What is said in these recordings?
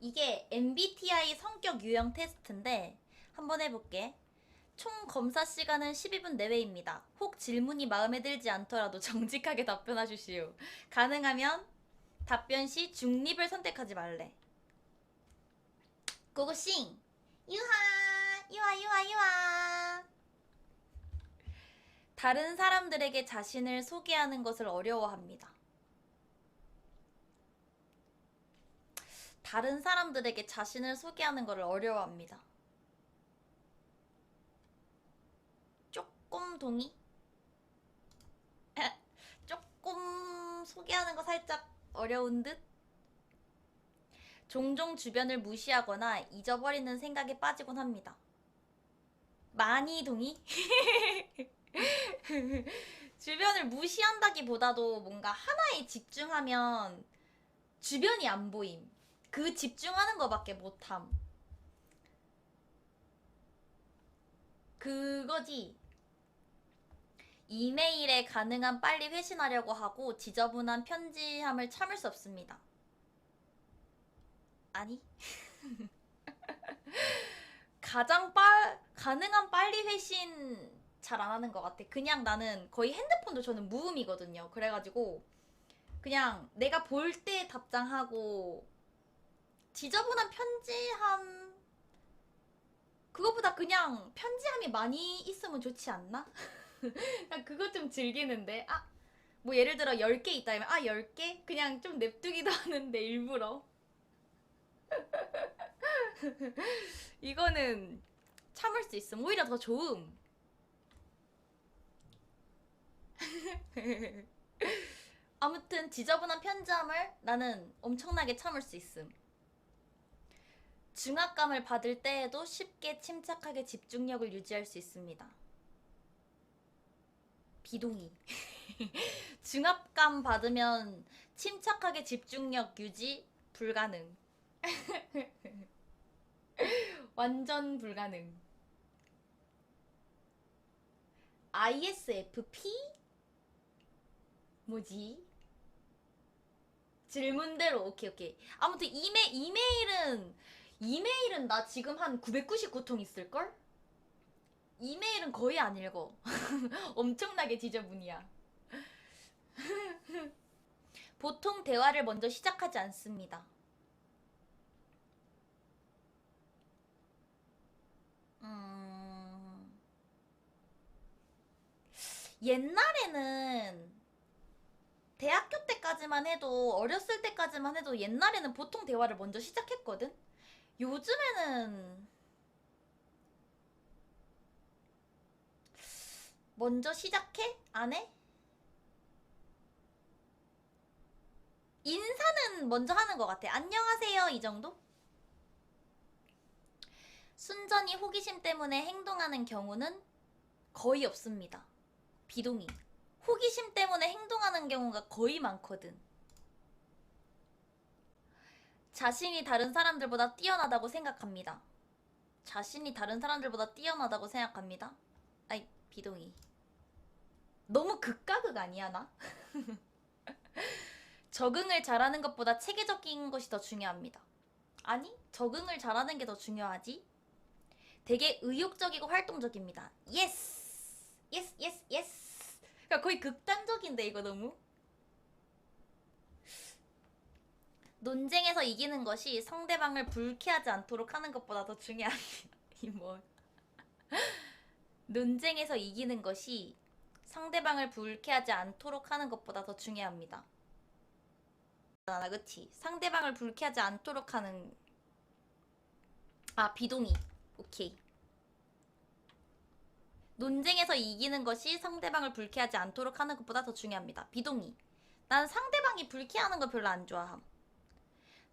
이게 MBTI 성격 유형 테스트인데 한번 해볼게. 총 검사 시간은 12분 내외입니다. 혹 질문이 마음에 들지 않더라도 정직하게 답변하 주시오. 가능하면 답변 시 중립을 선택하지 말래. 고고싱! 유하! 유하, 유하, 유하! 다른 사람들에게 자신을 소개하는 것을 어려워합니다. 다른 사람들에게 자신을 소개하는 것을 어려워합니다. 조금 동의? 에, 조금 소개하는 거 살짝 어려운 듯? 종종 주변을 무시하거나 잊어버리는 생각에 빠지곤 합니다. 많이 동의? 주변을 무시한다기보다도 뭔가 하나에 집중하면 주변이 안 보임. 그 집중하는 거밖에 못함. 그거지. 이메일에 가능한 빨리 회신하려고 하고 지저분한 편지함을 참을 수 없습니다. 아니? 가장 빨 가능한 빨리 회신 잘 안 하는 것 같아. 그냥 나는 거의 핸드폰도 저는 무음이거든요. 그래가지고 그냥 내가 볼 때 답장하고 지저분한 편지함. 그것보다 그냥 편지함이 많이 있으면 좋지 않나? 난 그거 좀 즐기는데. 아 뭐 예를 들어 10개 있다 하면 아 10개? 그냥 좀 냅두기도 하는데 일부러. 이거는 참을 수 있음. 오히려 더 좋음. 아무튼 지저분한 편지함을 나는 엄청나게 참을 수 있음 중압감을 받을 때에도 쉽게 침착하게 집중력을 유지할 수 있습니다. 비동의. 중압감 받으면 침착하게 집중력 유지 불가능. 완전 불가능. ISFP? 뭐지? 질문대로 오케이 오케이. 아무튼 이메 이메일은 이메일은 나 지금 한 999통 있을걸? 이메일은 거의 안 읽어. 엄청나게 지저분이야. 보통 대화를 먼저 시작하지 않습니다. 음... 옛날에는 대학교 때까지만 해도 어렸을 때까지만 해도 옛날에는 보통 대화를 먼저 시작했거든. 요즘에는 먼저 시작해? 안 해? 인사는 먼저 하는 것 같아. 안녕하세요. 이 정도? 순전히 호기심 때문에 행동하는 경우는 거의 없습니다. 비동의. 호기심 때문에 행동하는 경우가 거의 많거든. 자신이 다른 사람들보다 뛰어나다고 생각합니다. 자신이 다른 사람들보다 뛰어나다고 생각합니다. 아이, 비동의. 너무 극과 극 아니야, 나? 적응을 잘하는 것보다 체계적인 것이 더 중요합니다. 아니, 적응을 잘하는 게 더 중요하지. 되게 의욕적이고 활동적입니다. 예스! 예스, 예스, 예스! 그러니까 거의 극단적인데, 이거 너무? 논쟁에서 이기는 것이 상대방을 불쾌하지 않도록 하는 것보다 더 중요합니다. 이 뭐. 논쟁에서 이기는 것이 상대방을 불쾌하지 않도록 하는 것보다 더 중요합니다. 아, 그치. 상대방을 불쾌하지 않도록 하는 아, 비동의. 오케이. 논쟁에서 이기는 것이 상대방을 불쾌하지 않도록 하는 것보다 더 중요합니다. 비동의. 난 상대방이 불쾌하는 거 별로 안 좋아함.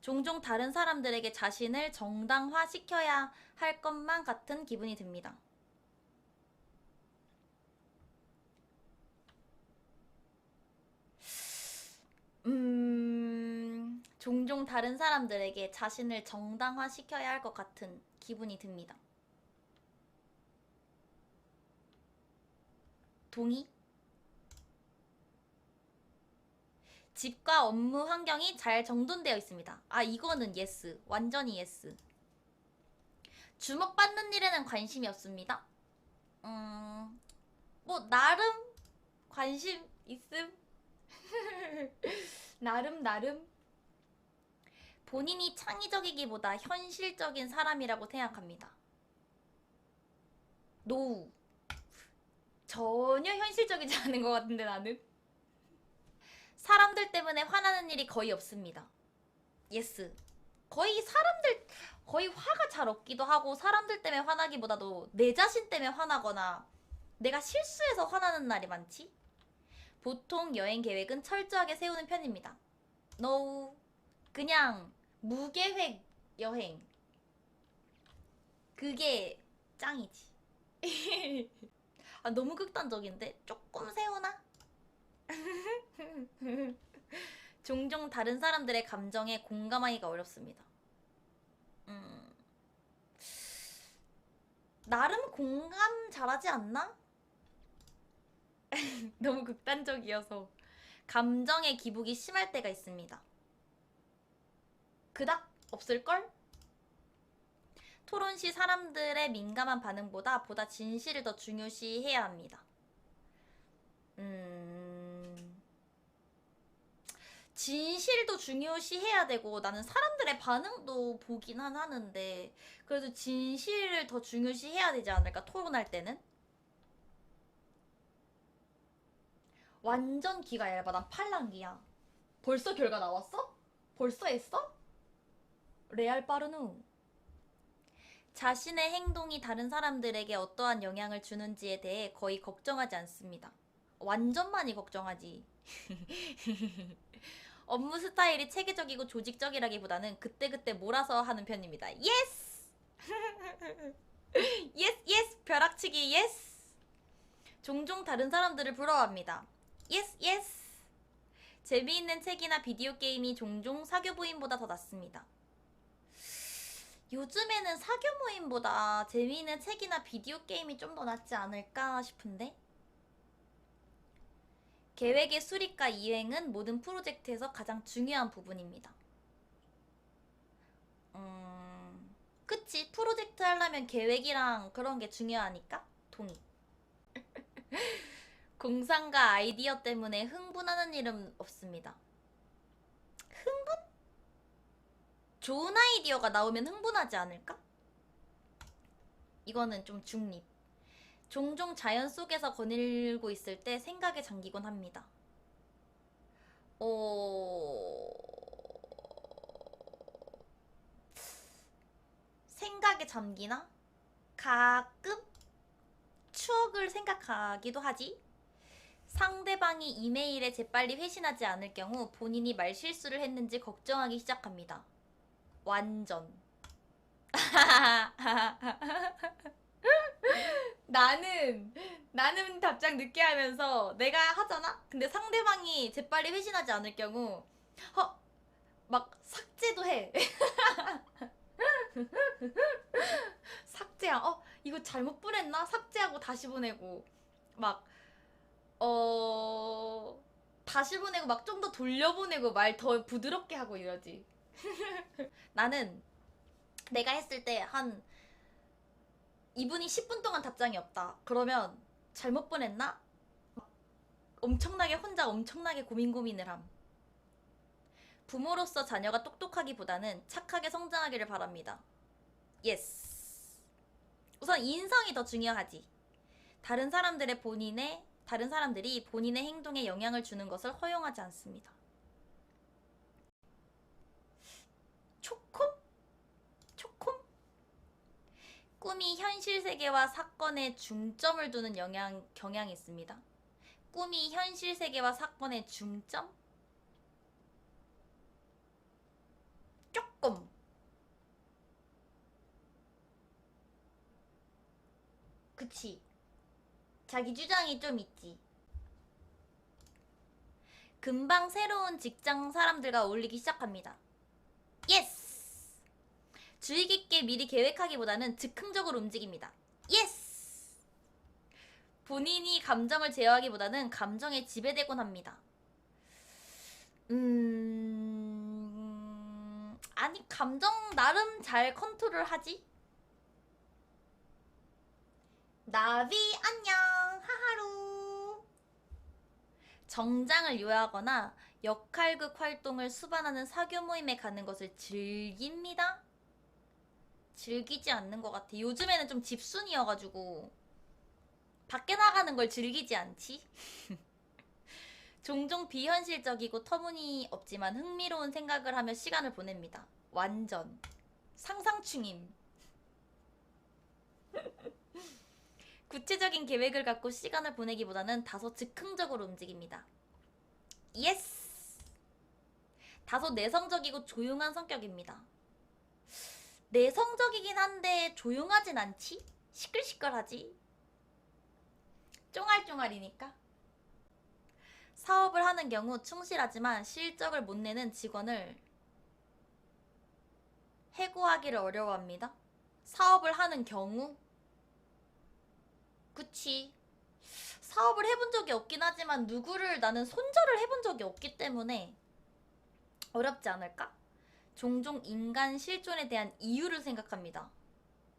종종 다른 사람들에게 자신을 정당화시켜야 할 것만 같은 기분이 듭니다. 음, 종종 다른 사람들에게 자신을 정당화시켜야 할 것 같은 기분이 듭니다. 동의? 집과 업무 환경이 잘 정돈되어 있습니다. 아, 이거는 예스. 완전히 예스. 주목받는 일에는 관심이 없습니다. 음, 뭐, 나름 관심 있음. 나름, 나름. 본인이 창의적이기보다 현실적인 사람이라고 생각합니다. 노우. 전혀 현실적이지 않은 것 같은데, 나는. 사람들 때문에 화나는 일이 거의 없습니다. 예스. 거의 사람들 거의 화가 잘 없기도 하고 사람들 때문에 화나기보다도 내 자신 때문에 화나거나 내가 실수해서 화나는 날이 많지. 보통 여행 계획은 철저하게 세우는 편입니다. No. 그냥 무계획 여행. 그게 짱이지. 아, 너무 극단적인데? 조금 세우나? 종종 다른 사람들의 감정에 공감하기가 어렵습니다. 음, 나름 공감 잘하지 않나? 너무 극단적이어서 감정의 기복이 심할 때가 있습니다. 그닥 없을걸? 토론 시 사람들의 민감한 반응보다 보다 진실을 더 중요시해야 합니다. 음... 진실도 중요시해야 되고 나는 사람들의 반응도 보긴 한 하는데 그래도 진실을 더 중요시해야 되지 않을까 토론할 때는 완전 기가 얇아 난 팔랑기야 벌써 결과 나왔어? 벌써 했어? 레알 빠르누 자신의 행동이 다른 사람들에게 어떠한 영향을 주는지에 대해 거의 걱정하지 않습니다. 완전 많이 걱정하지. 업무 스타일이 체계적이고 조직적이라기보다는 그때그때 몰아서 하는 편입니다. 예스! 예스, 예스! 벼락치기 예스! 종종 다른 사람들을 부러워합니다. 예스, 예스! 재미있는 책이나 비디오 게임이 종종 사교 모임보다 더 낫습니다. 요즘에는 사교 모임보다 재미있는 책이나 비디오 게임이 좀 더 낫지 않을까 싶은데? 계획의 수립과 이행은 모든 프로젝트에서 가장 중요한 부분입니다. 음, 그치. 프로젝트 하려면 계획이랑 그런 게 중요하니까. 동의. 공상과 아이디어 때문에 흥분하는 일은 없습니다. 흥분? 좋은 아이디어가 나오면 흥분하지 않을까? 이거는 좀 중립. 종종 자연 속에서 거닐고 있을 때 생각에 잠기곤 합니다. 어... 생각에 잠기나? 가끔 추억을 생각하기도 하지. 상대방이 이메일에 재빨리 회신하지 않을 경우 본인이 말실수를 했는지 걱정하기 시작합니다. 완전. 나는 나는 답장 늦게 하면서 내가 하잖아. 근데 상대방이 재빨리 회신하지 않을 경우 어, 막 삭제도 해. 삭제야. 어, 이거 잘못 보냈나? 삭제하고 다시 보내고 막 어, 다시 보내고 막 좀 더 돌려보내고 말 더 부드럽게 하고 이러지. 나는 내가 했을 때 한 이분이 10분 동안 답장이 없다. 그러면 잘못 보냈나? 엄청나게 혼자 엄청나게 고민 고민을 함. 부모로서 자녀가 똑똑하기보다는 착하게 성장하기를 바랍니다. 예스. 우선 인성이 더 중요하지. 다른 사람들의 본인의 다른 사람들이 본인의 행동에 영향을 주는 것을 허용하지 않습니다. 초콤? 초콤? 꿈이 현실 세계와 사건에 중점을 두는 영향, 경향이 있습니다. 꿈이 현실 세계와 사건에 중점? 조금. 그치. 자기 주장이 좀 있지. 금방 새로운 직장 사람들과 어울리기 시작합니다. 예스! 주의 깊게 미리 계획하기보다는 즉흥적으로 움직입니다. 예스! 본인이 감정을 제어하기보다는 감정에 지배되곤 합니다. 음, 아니, 감정 나름 잘 컨트롤 하지? 나비, 안녕, 하하루. 정장을 요하거나 역할극 활동을 수반하는 사교 모임에 가는 것을 즐깁니다. 즐기지 않는 것 같아. 요즘에는 좀 집순이여가지고 밖에 나가는 걸 즐기지 않지. 종종 비현실적이고 터무니없지만 흥미로운 생각을 하며 시간을 보냅니다. 완전 상상충임. 구체적인 계획을 갖고 시간을 보내기보다는 다소 즉흥적으로 움직입니다. 예스! 다소 내성적이고 조용한 성격입니다. 내성적이긴 한데 조용하진 않지? 시끌시끌하지? 쫑알쫑알이니까. 사업을 하는 경우 충실하지만 실적을 못 내는 직원을 해고하기를 어려워합니다. 사업을 하는 경우? 그치. 사업을 해본 적이 없긴 하지만 누구를 나는 손절을 해본 적이 없기 때문에 어렵지 않을까? 종종 인간 실존에 대한 이유를 생각합니다.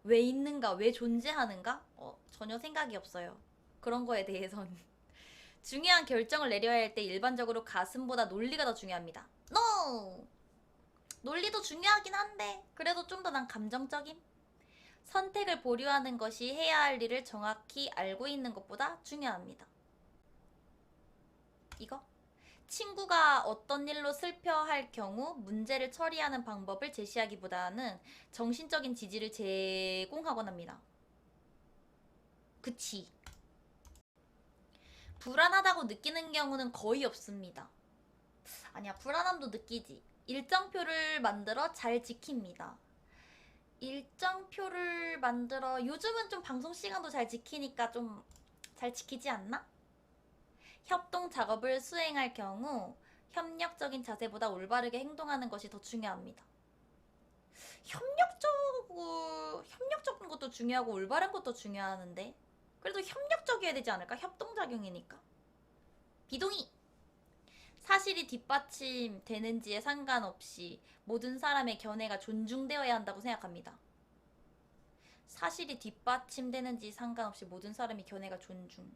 왜 있는가, 왜 존재하는가? 어, 전혀 생각이 없어요. 그런 거에 대해선. 중요한 결정을 내려야 할 때 일반적으로 가슴보다 논리가 더 중요합니다. NO! 논리도 중요하긴 한데, 그래도 좀 더 난 감정적임? 선택을 보류하는 것이 해야 할 일을 정확히 알고 있는 것보다 중요합니다. 이거? 친구가 어떤 일로 슬퍼할 경우 문제를 처리하는 방법을 제시하기보다는 정신적인 지지를 제공하곤 합니다. 그치. 불안하다고 느끼는 경우는 거의 없습니다. 아니야, 불안함도 느끼지. 일정표를 만들어 잘 지킵니다. 일정표를 만들어 요즘은 좀 방송 시간도 잘 지키니까 좀 잘 지키지 않나? 협동 작업을 수행할 경우 협력적인 자세보다 올바르게 행동하는 것이 더 중요합니다. 협력적으로 협력적인 것도 중요하고 올바른 것도 중요하는데 그래도 협력적이어야 되지 않을까? 협동작용이니까. 비동의! 사실이 뒷받침되는지에 상관없이 모든 사람의 견해가 존중되어야 한다고 생각합니다. 사실이 뒷받침되는지 상관없이 모든 사람의 견해가 존중.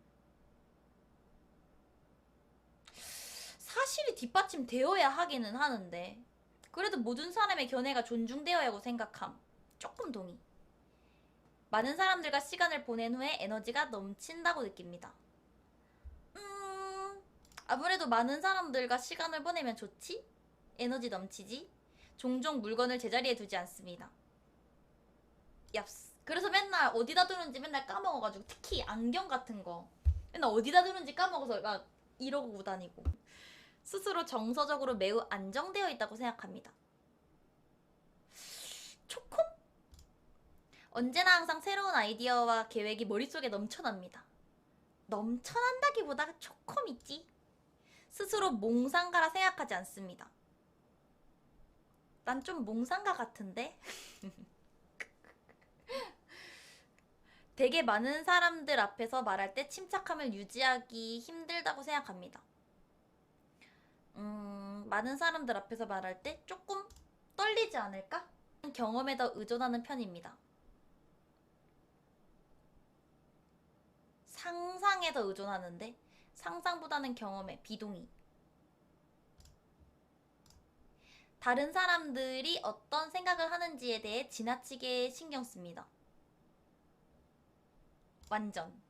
사실이 뒷받침되어야 하기는 하는데 그래도 모든 사람의 견해가 존중되어야 하고 생각함. 조금 동의. 많은 사람들과 시간을 보낸 후에 에너지가 넘친다고 느낍니다. 음, 아무래도 많은 사람들과 시간을 보내면 좋지? 에너지 넘치지? 종종 물건을 제자리에 두지 않습니다. 얍스. 그래서 맨날 어디다 두는지 맨날 까먹어가지고 특히 안경 같은 거 맨날 어디다 두는지 까먹어서 막 이러고 다니고 스스로 정서적으로 매우 안정되어 있다고 생각합니다. 초콤? 언제나 항상 새로운 아이디어와 계획이 머릿속에 넘쳐납니다. 넘쳐난다기보다 있지. 스스로 몽상가라 생각하지 않습니다. 난 좀 몽상가 같은데? 되게 많은 사람들 앞에서 말할 때 침착함을 유지하기 힘들다고 생각합니다. 음, 많은 사람들 앞에서 말할 때 조금 떨리지 않을까? 경험에 더 의존하는 편입니다. 상상에 더 의존하는데 상상보다는 경험에 비동의. 다른 사람들이 어떤 생각을 하는지에 대해 지나치게 신경 씁니다. 완전.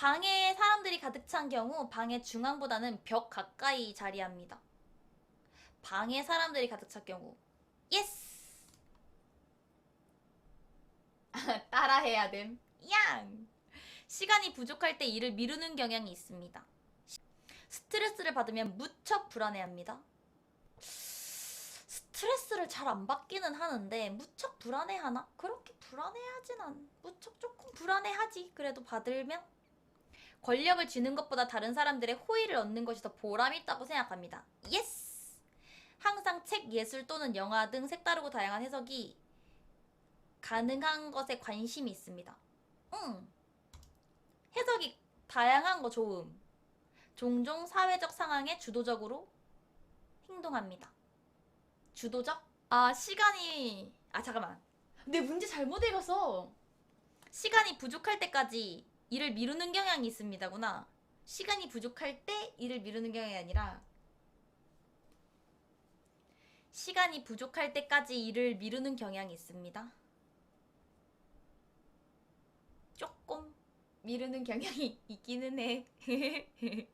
방에 사람들이 가득 찬 경우 방의 중앙보다는 벽 가까이 자리합니다. 방에 사람들이 가득 찬 경우. 예스! 따라해야 됨. 양! 시간이 부족할 때 일을 미루는 경향이 있습니다. 스트레스를 받으면 무척 불안해합니다. 스트레스를 잘 안 받기는 하는데 무척 불안해하나? 그렇게 불안해하진 않. 무척 조금 불안해하지. 그래도 받으면 권력을 쥐는 것보다 다른 사람들의 호의를 얻는 것이 더 보람 있다고 생각합니다. 예스. 항상 책, 예술 또는 영화 등 색다르고 다양한 해석이 가능한 것에 관심이 있습니다. 응. 해석이 다양한 거 좋음. 종종 사회적 상황에 주도적으로 행동합니다. 주도적? 아, 시간이 아, 잠깐만. 내 문제 잘못 읽었어. 시간이 부족할 때까지 일을 미루는 경향이 있습니다구나. 시간이 부족할 때 일을 미루는 경향이 아니라 시간이 부족할 때까지 일을 미루는 경향이 있습니다. 조금 미루는 경향이 있기는 해.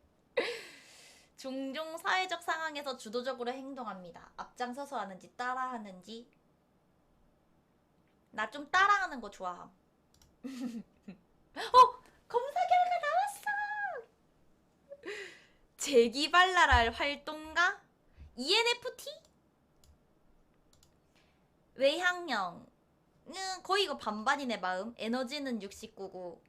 종종 사회적 상황에서 주도적으로 행동합니다. 앞장서서 하는지 따라하는지. 나 좀 따라하는 거 좋아함. 어! 검사 결과 나왔어! 재기발랄할 활동가? ENFT? 외향형. 응, 거의 이거 반반이네, 마음. 에너지는 69고.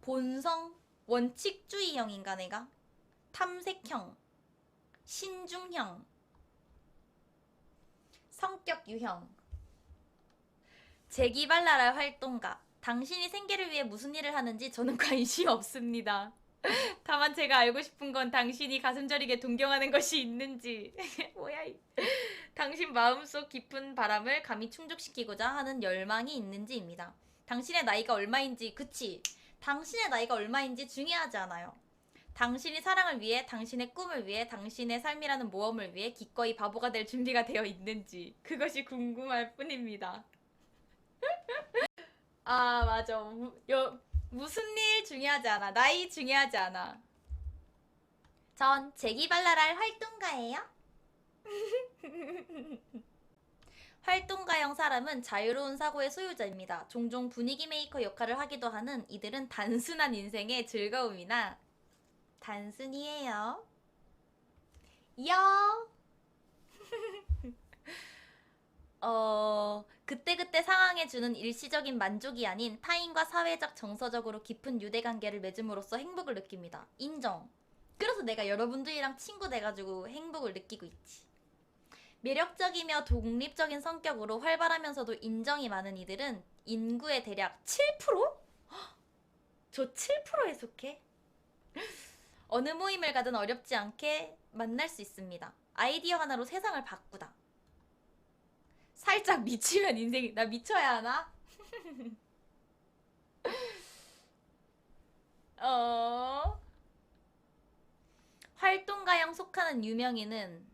본성? 원칙주의형인가, 내가? 탐색형. 신중형. 성격 유형. 재기발랄할 활동가. 당신이 생계를 위해 무슨 일을 하는지 저는 관심 없습니다. 다만 제가 알고 싶은 건 당신이 가슴 저리게 동경하는 것이 있는지. 뭐야, 이. 당신 마음속 깊은 바람을 감히 충족시키고자 하는 열망이 있는지입니다. 당신의 나이가 얼마인지, 그치? 당신의 나이가 얼마인지 중요하지 않아요. 당신이 사랑을 위해, 당신의 꿈을 위해, 당신의 삶이라는 모험을 위해 기꺼이 바보가 될 준비가 되어 있는지, 그것이 궁금할 뿐입니다. 아, 맞아. 무, 여, 무슨 일 중요하지 않아. 나이 중요하지 않아. 전 재기발랄할 활동가예요. 활동가형 사람은 자유로운 사고의 소유자입니다. 종종 분위기 메이커 역할을 하기도 하는 이들은 단순한 인생의 즐거움이나 단순이에요. 여. 어, 그때그때 상황에 주는 일시적인 만족이 아닌 타인과 사회적 정서적으로 깊은 유대관계를 맺음으로써 행복을 느낍니다. 인정. 그래서 내가 여러분들이랑 친구 돼가지고 행복을 느끼고 있지. 매력적이며 독립적인 성격으로 활발하면서도 인정이 많은 이들은 인구의 대략 7%? 헉, 저 7%에 속해? 어느 모임을 가든 어렵지 않게 만날 수 있습니다. 아이디어 하나로 세상을 바꾸다. 살짝 미치면 인생이 나 미쳐야 하나? 어 활동가형 속하는 유명인은